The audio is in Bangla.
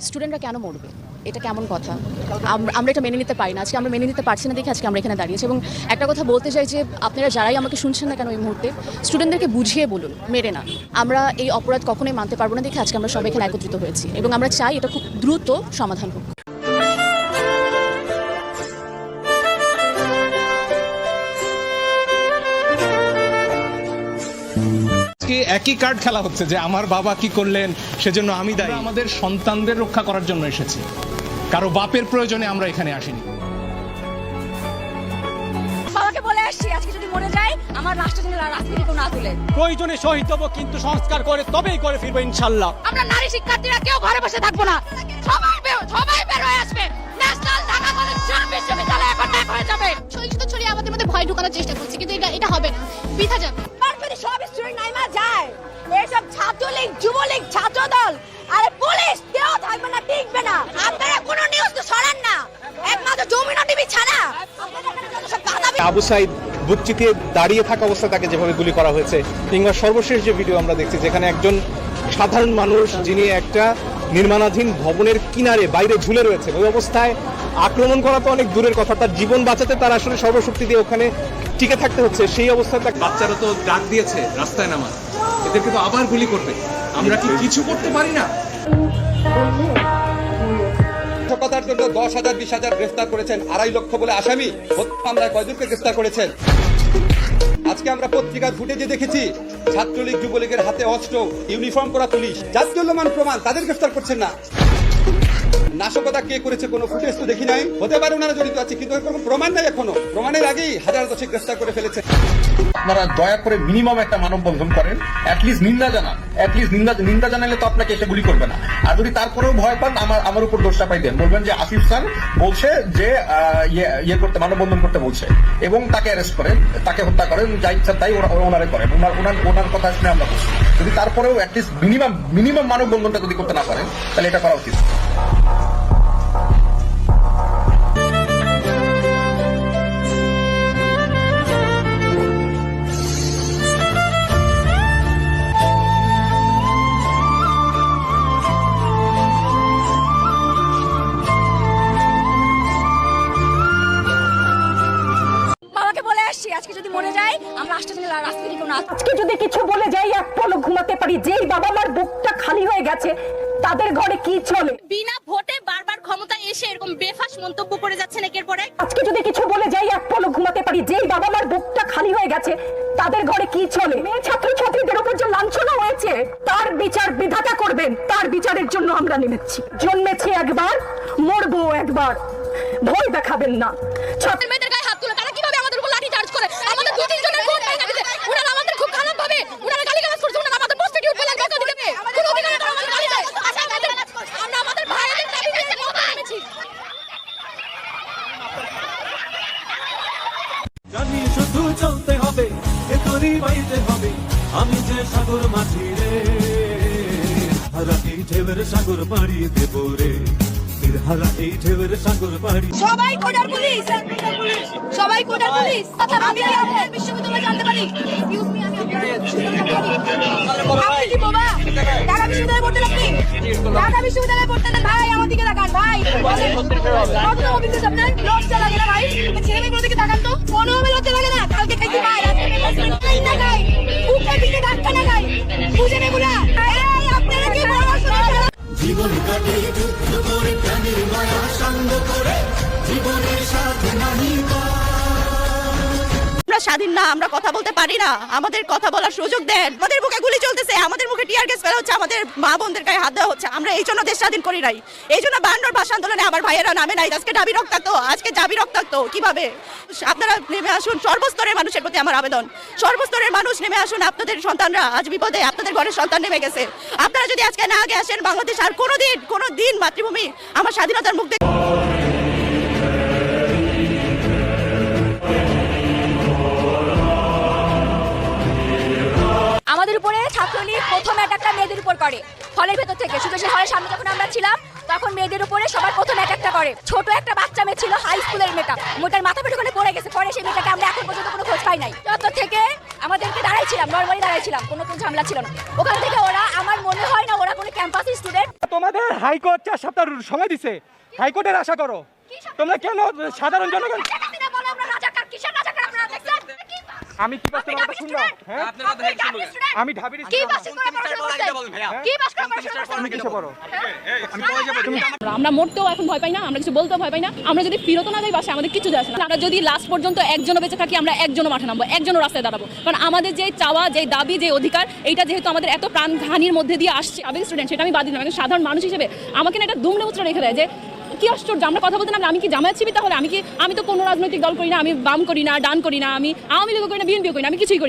স্টুডেন্টরা কেন মরবে? এটা কেমন কথা? আম- আমরা এটা মেনে নিতে পারি না। আজকে আমরা মেনে নিতে পারছি না দেখে আজকে আমরা এখানে দাঁড়িয়েছি এবং একটা কথা বলতে চাই যে আপনারা যারাই আমাকে শুনছেন না কেন এই মুহূর্তে, স্টুডেন্টদেরকে বুঝিয়ে বলুন, মেরে না। আমরা এই অপরাধ কখনোই মানতে পারব না দেখে আজকে আমরা সবাই এখানে একত্রিত হয়েছি এবং আমরা চাই এটা খুব দ্রুত সমাধান হোক। আজকে একই কার্ড খেলা হচ্ছে যে আমার বাবা কি করলেন? সেজন্য আমি দায়ী। আমাদের সন্তানদের রক্ষা করার জন্য এসেছি। কারও বাপের প্রয়োজনে আমরা এখানে আসিনি। বাবাকে বলে আসছি আজকে যদি মরে যায় আমার রাষ্ট্র যেন কেউ না তুলে। প্রয়োজনে শহীদ হব কিন্তু সংস্কার করে তবেই করে ফিরবো ইনশাল্লাহ। আমরা নারী শিক্ষার্থীরা কেউ ঘরে বসে থাকব না। সবাই সবাই বের হয়ে আসবে। ন্যাশনাল ঢাকা কলেজ বিশ্ববিদ্যালয় এখন এক হয়ে যাবে। ছড়িয়ে ছড়িয়ে আমাদের মধ্যে ভয় ঢোকানোর চেষ্টা করছে কিন্তু এটা এটা হবে না। বৃথা যাবে। ছাত্রলীগ যুবলীগ ছাত্র দল আরে পুলিশ কেউ থাকবে না টিকবে না। আপনারা কোনো নিউজ তো সরান না। একমাত্র জমিনা টিভি ছাড়া। আবু সাইদ বুক চিতিয়ে দাঁড়িয়ে থাকা অবস্থায় তাকে যেভাবে গুলি করা হয়েছে কিংবা সর্বশেষ যে ভিডিও আমরা দেখছি যেখানে একজন সাধারণ মানুষ যিনি একটা নির্মাণাধীন ভবনের কিনারে বাইরে ঝুলে রয়েছে ওই অবস্থায় আক্রমণ করা তো অনেক দূরের কথা তার জীবন বাঁচাতে তার আসলে সর্বশক্তি দিয়ে ওখানে টিকে থাকতে হচ্ছে সেই অবস্থায় তাকে বাচ্চারা তো ডাক দিয়েছে রাস্তায় নামা এদেরকে তো আবার গুলি করবে। আমরা কি কিছু করতে পারি না? জন্য দশ হাজার, বিশ হাজার গ্রেফতার করেছেন আড়াই লক্ষ বলে আসামি। মামলায় কয়জনকে গ্রেফতার করেছেন? আজকে আমরা পত্রিকার ফুটেজে দেখেছি, ছাত্রলীগ যুবলীগের হাতে অস্ত্র, ইউনিফর্ম করা পুলিশ। জাতীয়মান প্রমাণ, তাদের গ্রেফতার করছেন না। নাশকতা কে করেছে কোনো ফুটেজ তো দেখি নাই। হতে পারে ওনারা জড়িত আছে, কিন্তু কোনো প্রমাণ নাই এখনও। প্রমাণের আগেই হাজার দশেক গ্রেফতার করে ফেলেছে। আপনারা দয়া করে মিনিমাম একটা মানববন্ধন করেন। অ্যাটলিস্ট নিন্দা জানান। অ্যাটলিস্ট নিন্দা নিন্দা জানালে তো আপনাকে এসে গুলি করবে না। আর যদি তারপরেও ভয় পান, আমার আমার উপর দোষটা পাই দেন। বলবেন যে আসিফ স্যার বলছে যে ইয়ে ইয়ে করতে মানববন্ধন করতে বলছে। এবং তাকে অ্যারেস্ট করেন, তাকে হত্যা করেন যা ইচ্ছা তাই ওনারে করেন। ওনার ওনার ওনার কথা শুনে আমরা বলছি যদি তারপরেও অ্যাটলিস্ট মিনিমাম মিনিমাম মানববন্ধনটা যদি করতে না পারেন, তাহলে এটা করা উচিত। না। আজকে যদি কিছু বলে যাই এক পলক ঘুমাতে পারি। যেই বাবা মার বুকটা খালি হয়ে গেছে তাদের ঘরে কি চলে? বিনা ভোটে বারবার ক্ষমতায় এসে এরকম বেফাস মন্তব্য করে যাচ্ছেন একের পর? এক আজকে যদি কিছু বলে যাই এক পলক ঘুমাতে পারি। যেই বাবা মার বুকটা খালি হয়ে গেছে তাদের ঘরে কি চলে? মেয়ে ছাত্র ছাত্রীদের উপর যে লাঞ্ছনা হয়েছে তার বিচার বিধাতা করবেন। তার বিচারের জন্য আমরা নেমেছি। জন্মেছি একবার মরবো একবার। ভয় দেখাবেন না। ছাত্র মেয়েদের গায়ে হাত তুলে তারা কীভাবে আমাদের উপর লাঠি চার্জ করে আমাদের দু তিনজনের ভোট ভেঙে দিতে ওনারা আমাদের খুব খারাপ ভাবে ওনারা গালিগালাজ করছে ওনারা আমাদের প্রস্টিটিউট বলে টাকা দিতে কোন অধিকারে তারা আমাদের গালি দেয় আচ্ছা আমাদের আমরা আমাদের ভাইদের দাবি পেয়ে কথা এনেছি জানি শুধু চলতে হবে এ বাইতে হবে আমি যে সাগর মাঝি রে হারা এই সাগর পাড়ি দেব রে হারা এই ঢেউের সাগর পাড়ি সবাই কোটার পুলিশ সবাই কোটার পুলিশ আমি বিশ্ববিদ্যালয়ে জানতে পারি me, আমি আপনার বিশ্ববিদ্যালয়ে জানতে পারি। আপনি কি বোবা? ঢাকা বিশ্ববিদ্যালয়ে পড়তেন আপনি? ঢাকা বিশ্ববিদ্যালয়ে পড়তেন ভাই, আমার দিকে তাকান, ভাই। বলেন। অভিজ্ঞতা আপনার? লজ্জা লাগে না, ভাই? ছেলে মেয়েগুলোর দিকে তাকান তো। কোনোভাবে লজ্জা লাগে না? কালকে খাইতে পায়, না খায়। বুকের দিকে ধাক্কা না খায়। বুঝেন এগুলা? আপনারা কি পড়াশোনা জীবন কাটে যুদ্ধ করে প্রাণীর মায়া সঙ্গ করে জীবনের সাথে নাহি স্বাধীন না, আমরা কথা বলতে পারি না। আমাদের কথা বলার সুযোগ দেন। আমাদের মুখে গুলি চলতেছে। আমাদের মুখে টিয়ার গ্যাস ফেলা হচ্ছে। আমাদের মা বোনদের গায়ে হাত দেওয়া হচ্ছে। আমরা এই জন্য দেশ স্বাধীন করি নাই। এই জন্য বান্নর ভাষা আন্দোলনে আমার ভাইয়েরা নামে নাই। আজকে দাবি রক্তাক্ত। আজকে দাবি রক্তাক্ত। কীভাবে? আপনারা নেমে আসুন। সর্বস্তরের মানুষের প্রতি আমার আবেদন। সর্বস্তরের মানুষ নেমে আসুন। আপনাদের সন্তানরা আজ বিপদে, আপনাদের ঘরের সন্তান নেমে গেছে। আপনারা যদি আজকে না আগে আসেন, বাংলাদেশ আর কোনোদিন কোনো দিন মাতৃভূমি আমার স্বাধীনতার মুখ ছাত্রলীগ প্রথম অ্যাটাকটা মেয়েদের উপর করে। হলের ভেতর থেকে। শুধু সে হলের সামনে যখন আমরা ছিলাম তখন মেয়েদের উপরে সবার প্রথম অ্যাটাকটা করে। ছোট একটা বাচ্চা মেয়ে ছিল হাই স্কুলের মেয়েটা। মেয়েটার মাথা পেটে ওখানে পড়ে গেছে। পরে সেই মেয়েটাকে আমরা এখন পর্যন্ত কোনো খোঁজ পাই নাই। যত থেকে আমাদেরকে দাঁড়াইছিলাম নর্মালি দাঁড়াইছিলাম কোনো কোনো ঝামেলা ছিল না। ওখান থেকে ওরা আমার মনে হয় না ওরা কোনো ক্যাম্পাস স্টুডেন্ট তোমাদের হাইকোর্ট চার সপ্তাহ সময় দিছে। হাইকোর্টের আশা করো। তোমরা কেন সাধারণ জনগণ আমি কি হ্যাঁ? আমি ঢাবির কি পাস কি করে পড়াশোনা করছেন তুমি আমরা মরতেও এখন ভয় পাই না আমরা কিছু বলতেও ভয় পাই না আমরা যদি ফিরত না যাই বাসে আমাদের কিছু যায় আসে না। আমরা যদি লাস্ট পর্যন্ত একজনও বেঁচে থাকি আমরা একজনও মাঠে নামবো একজনও রাস্তায় দাঁড়াবো। কারণ আমাদের যে চাওয়া যে দাবি যে অধিকার এইটা যেহেতু আমাদের এত প্রাণহানির মধ্যে দিয়ে আসছে আবেগ স্টুডেন্ট সেটা আমি বাদ দিলাম। একজন সাধারণ মানুষ হিসেবে আমাকে না এটা দুমড়ে উচড়ে রেখে দেয় যে কি আশ্চর্য আমরা কথা বলতে না, আমি কি জামায়াত শিবির তাহলে আমি কি, আমি তো কোনো রাজনৈতিক দল করি না, আমি বাম করি না, ডান করি না, আমি আওয়ামী লীগ করি না বিএনপি করি না, আমি কিছুই করি।